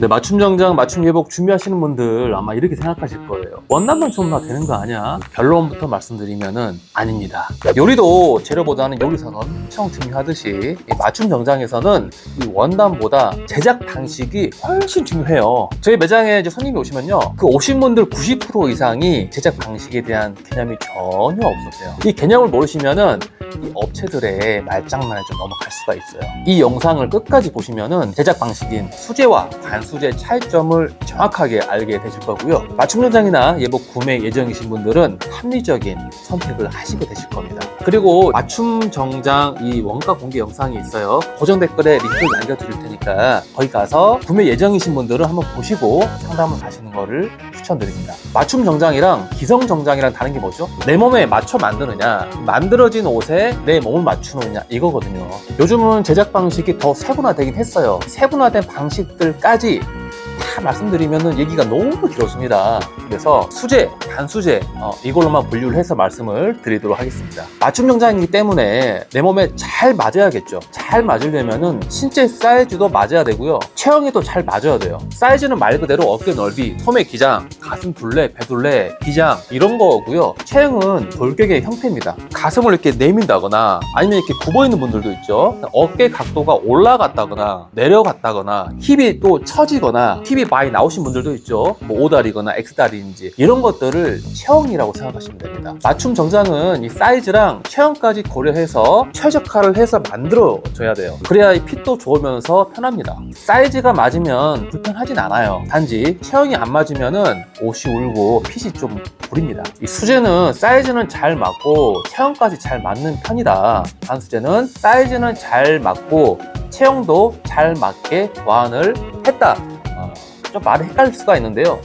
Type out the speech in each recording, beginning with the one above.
네, 맞춤 정장, 맞춤 예복 준비하시는 분들 아마 이렇게 생각하실 거예요. 원단만 좀다 되는 거 아니야? 결론부터 말씀드리면은 아닙니다. 요리도 재료보다는 요리사가 엄청 중요하듯이 이 맞춤 정장에서는 이 원단보다 제작 방식이 훨씬 중요해요. 저희 매장에 이제 손님이 오시면요. 그 오신 분들 90% 이상이 제작 방식에 대한 개념이 전혀 없으세요. 이 개념을 모르시면은 이 업체들의 말장난에 좀 넘어갈 수가 있어요. 이 영상을 끝까지 보시면은 제작 방식인 수제와 반수제 차이점을 정확하게 알게 되실 거고요. 맞춤 현장이나 예복 구매 예정이신 분들은 합리적인 선택을 하시게 되실 겁니다. 그리고 맞춤 정장 이 원가 공개 영상이 있어요. 고정 댓글에 링크를 남겨드릴 테니까 거기 가서 구매 예정이신 분들은 한번 보시고 상담을 하시는 거를 추천드립니다. 맞춤 정장이랑 기성 정장이랑 다른 게 뭐죠? 내 몸에 맞춰 만드느냐, 만들어진 옷에 내 몸을 맞추느냐 이거거든요. 요즘은 제작 방식이 더 세분화되긴 했어요. 세분화된 방식들까지 다 말씀드리면 얘기가 너무 길어집니다. 그래서 수제, 반수제 어, 이걸로만 분류를 해서 말씀을 드리도록 하겠습니다. 맞춤 정장이기 때문에 내 몸에 잘 맞아야겠죠. 잘 맞으려면은 신체 사이즈도 맞아야 되고요. 체형에도 잘 맞아야 돼요. 사이즈는 말 그대로 어깨 넓이, 소매 기장, 가슴 둘레, 배 둘레, 기장 이런 거고요. 체형은 돌격의 형태입니다. 가슴을 이렇게 내민다거나 아니면 이렇게 굽어 있는 분들도 있죠. 어깨 각도가 올라갔다거나 내려갔다거나 힙이 또 처지거나 힙이 많이 나오신 분들도 있죠. 뭐 오다리거나 X다리인지 이런 것들을 체형이라고 생각하시면 됩니다. 맞춤 정장은 이 사이즈랑 체형까지 고려해서 최적화를 해서 만들어 줘야 돼요. 그래야 이 핏도 좋으면서 편합니다. 사이즈가 맞으면 불편하진 않아요. 단지 체형이 안 맞으면은 옷이 울고 핏이 좀 부립니다. 이 수제는 사이즈는 잘 맞고 체형까지 잘 맞는 편이다. 반수제는 사이즈는 잘 맞고 체형도 잘 맞게 보완을 했다. 어, 좀 말이 헷갈릴 수가 있는데요.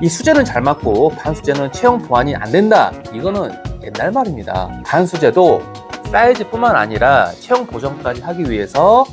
이 수제는 잘 맞고 반수제는 체형 보완이 안 된다. 이거는 옛날 말입니다. 반수제도 사이즈뿐만 아니라 체형 보정까지 하기 위해서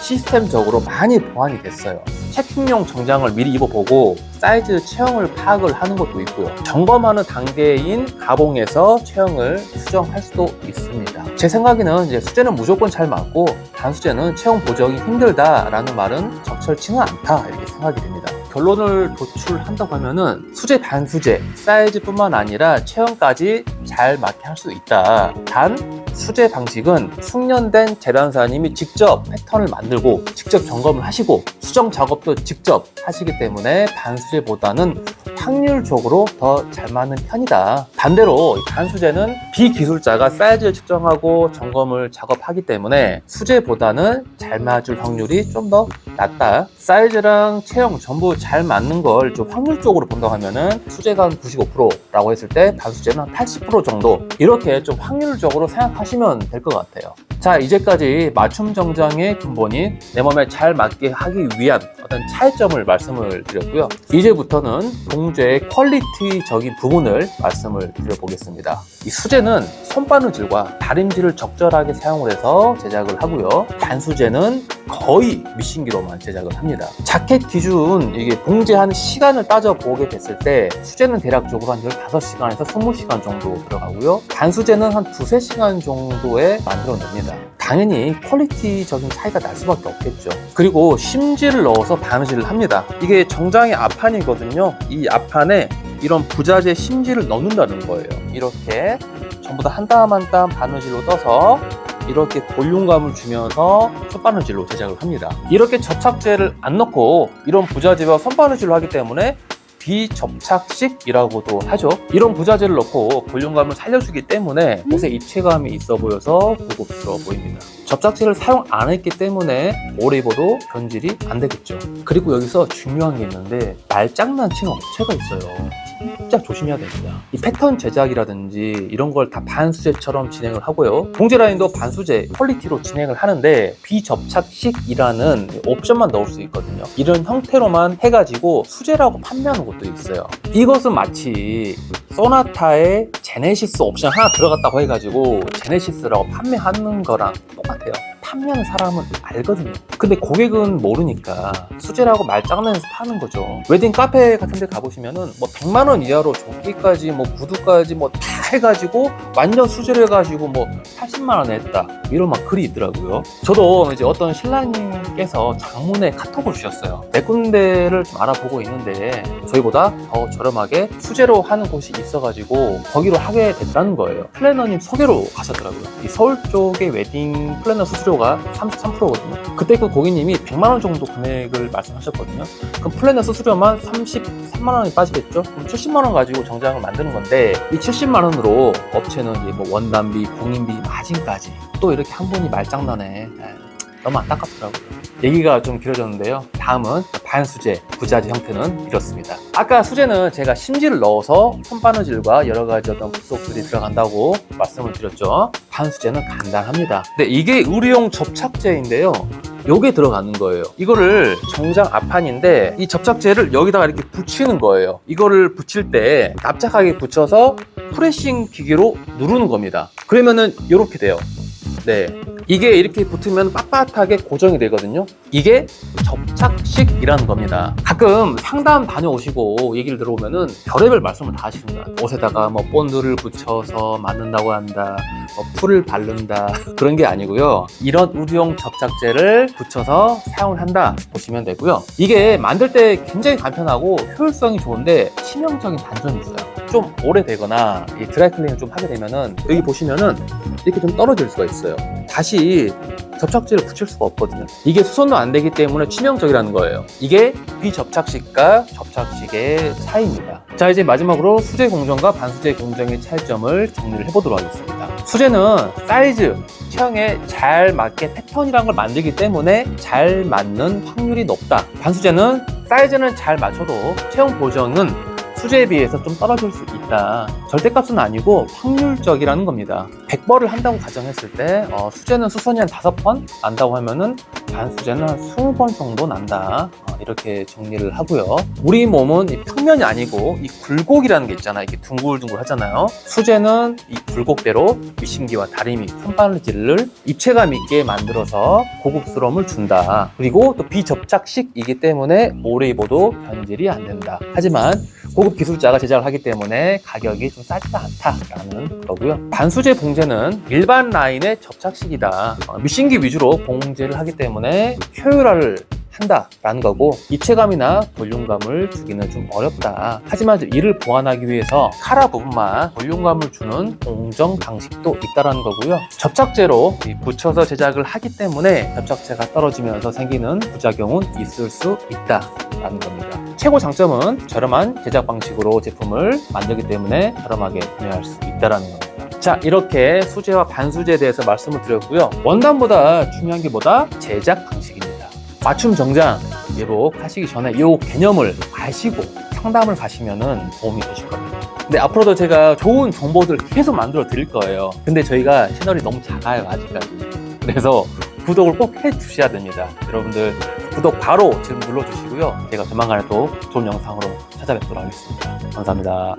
시스템적으로 많이 보완이 됐어요. 체킹용 정장을 미리 입어보고 사이즈 체형을 파악을 하는 것도 있고요. 점검하는 단계인 가봉에서 체형을 수정할 수도 있습니다. 제 생각에는 이제 수제는 무조건 잘 맞고 단수제는 체형 보정이 힘들다라는 말은 적절치는 않다 이렇게 생각이 됩니다. 결론을 도출한다고 하면은 수제 반수제 사이즈뿐만 아니라 체형까지 잘 맞게 할 수 있다. 단 수제 방식은 숙련된 재단사님이 직접 패턴을 만들고 직접 점검을 하시고 수정 작업도 직접 하시기 때문에 반수제보다는 확률적으로 더 잘 맞는 편이다. 반대로 이 반수제는 비기술자가 사이즈를 측정하고 점검을 작업하기 때문에 수제보다는 잘 맞을 확률이 좀 더 낮다. 사이즈랑 체형 전부 잘 맞는 걸 좀 확률적으로 본다고 하면은 수제가 한 95%라고 했을 때 반수제는 한 80% 정도 이렇게 좀 확률적으로 생각하시면 될 것 같아요. 자 이제까지 맞춤 정장의 근본인 내 몸에 잘 맞게 하기 위한 어떤 차이점을 말씀을 드렸고요. 이제부터는 봉제의 퀄리티적인 부분을 말씀을 드려보겠습니다. 이 수제는 손바느질과 다림질을 적절하게 사용을 해서 제작을 하고요. 단수제는 거의 미신기로만 제작을 합니다. 자켓 기준 이게 봉제하는 시간을 따져보게 됐을 때 수제는 대략적으로 한 15시간에서 20시간 정도 들어가고요. 단수제는 한 두세 시간 정도에 만들어냅니다. 당연히 퀄리티적인 차이가 날 수밖에 없겠죠. 그리고 심지를 넣어서 바느질을 합니다. 이게 정장의 앞판이거든요. 이 앞판에 이런 부자재 심지를 넣는다는 거예요. 이렇게 전부 다 한 땀 한 땀 바느질로 떠서 이렇게 볼륨감을 주면서 손바느질로 제작을 합니다. 이렇게 접착제를 안 넣고 이런 부자재와 손바느질로 하기 때문에 비접착식이라고도 하죠. 이런 부자재를 넣고 볼륨감을 살려주기 때문에 옷에 입체감이 있어 보여서 고급스러워 보입니다. 접착제를 사용 안 했기 때문에 오래 입어도 변질이 안 되겠죠. 그리고 여기서 중요한 게 있는데 말장난치는 업체가 있어요. 진짜 조심해야 됩니다. 이 패턴 제작이라든지 이런 걸 다 반수제처럼 진행을 하고요. 봉제 라인도 반수제 퀄리티로 진행을 하는데 비접착식이라는 옵션만 넣을 수 있거든요. 이런 형태로만 해가지고 수제라고 판매하는 곳도 있어요. 이것은 마치 소나타에 제네시스 옵션 하나 들어갔다고 해가지고 제네시스라고 판매하는 거랑 똑같아요. 판매하는 사람은 알거든요. 근데 고객은 모르니까 수제라고 말장난해서 파는 거죠. 웨딩 카페 같은 데 가보시면은 뭐 100만 원 이하로 조끼까지 뭐 구두까지 뭐 다 해가지고 완전 수제를 해가지고 뭐 80만 원에 했다 이런 막 글이 있더라고요. 저도 이제 어떤 신랑님께서 장문에 카톡을 주셨어요. 몇 군데를 좀 알아보고 있는데 저희보다 더 저렴하게 수제로 하는 곳이 있어가지고 거기로 하게 됐다는 거예요. 플래너님 소개로 가셨더라고요. 이 서울 쪽의 웨딩 플래너 수수료가 33%거든요. 그때 그 고객님이 100만 원 정도 금액을 말씀하셨거든요. 그럼 플래너 수수료만 33만 원이 빠지겠죠? 그럼 70만 원 가지고 정장을 만드는 건데 이 70만 원으로 업체는 뭐 원단비, 공인비, 마진까지 또 이렇게 한 분이 말장난에 에이, 너무 안타깝더라고요. 얘기가 좀 길어졌는데요. 다음은 반수제, 부자재 형태는 이렇습니다. 아까 수제는 제가 심지를 넣어서 손바느질과 여러 가지 어떤 부속들이 들어간다고 말씀을 드렸죠. 반수제는 간단합니다. 근데 이게 의료용 접착제인데요. 요게 들어가는 거예요. 이거를 정장 앞판인데 이 접착제를 여기다가 이렇게 붙이는 거예요. 이거를 붙일 때 납작하게 붙여서 프레싱 기계로 누르는 겁니다. 그러면은 이렇게 돼요. 네. 이게 이렇게 붙으면 빳빳하게 고정이 되거든요. 이게 접착식이라는 겁니다. 가끔 상담 다녀오시고 얘기를 들어보면은 별의별 말씀을 다 하십니다. 옷에다가 뭐 본드를 붙여서 만든다고 한다, 뭐 풀을 바른다 그런 게 아니고요. 이런 의류용 접착제를 붙여서 사용을 한다 보시면 되고요. 이게 만들 때 굉장히 간편하고 효율성이 좋은데 치명적인 단점이 있어요. 좀 오래되거나 이 드라이클리닝을 좀 하게 되면은 여기 보시면은 이렇게 좀 떨어질 수가 있어요. 다시 접착제를 붙일 수가 없거든요. 이게 수선도 안 되기 때문에 치명적이라는 거예요. 이게 비접착식과 접착식의 차이입니다. 자, 이제 마지막으로 수제 공정과 반수제 공정의 차이점을 정리를 해보도록 하겠습니다. 수제는 사이즈, 체형에 잘 맞게 패턴이라는 걸 만들기 때문에 잘 맞는 확률이 높다. 반수제는 사이즈는 잘 맞춰도 체형 보정은 수제에 비해서 좀 떨어질 수 있다. 절대값은 아니고 확률적이라는 겁니다. 100번을 한다고 가정했을 때 어, 수제는 수선이 한 5번 난다고 하면은 반수제는 한 20번 정도 난다. 어, 이렇게 정리를 하고요. 우리 몸은 이 평면이 아니고 이 굴곡이라는 게 있잖아요. 이렇게 둥글둥글 하잖아요. 수제는 이 굴곡대로 미신기와 다리미, 손바느질을 입체감 있게 만들어서 고급스러움을 준다. 그리고 또 비접착식이기 때문에 오래 입어도 변질이 안 된다. 하지만 고급 기술자가 제작을 하기 때문에 가격이 좀 싸지가 않다라는 거고요. 반수제 봉제는 일반 라인의 접착식이다. 어, 미신기 위주로 봉제를 하기 때문에 효율화를 한다라는 거고 입체감이나 볼륨감을 주기는 좀 어렵다. 하지만 이를 보완하기 위해서 카라 부분만 볼륨감을 주는 공정 방식도 있다라는 거고요. 접착제로 이 붙여서 제작을 하기 때문에 접착제가 떨어지면서 생기는 부작용은 있을 수 있다라는 겁니다. 최고 장점은 저렴한 제작 방식으로 제품을 만들기 때문에 저렴하게 구매할 수 있다라는 겁니다. 자, 이렇게 수제와 반수제에 대해서 말씀을 드렸고요. 원단보다 중요한 게 뭐다? 제작 방식입니다. 맞춤 정장 예복 하시기 전에 이 개념을 아시고 상담을 가시면은 도움이 되실 겁니다. 근데 앞으로도 제가 좋은 정보들 계속 만들어 드릴 거예요. 근데 저희가 채널이 너무 작아요, 아직까지. 그래서 구독을 꼭 해 주셔야 됩니다. 여러분들 구독 바로 지금 눌러주시고요. 제가 조만간에 또 좋은 영상으로 찾아뵙도록 하겠습니다. 감사합니다.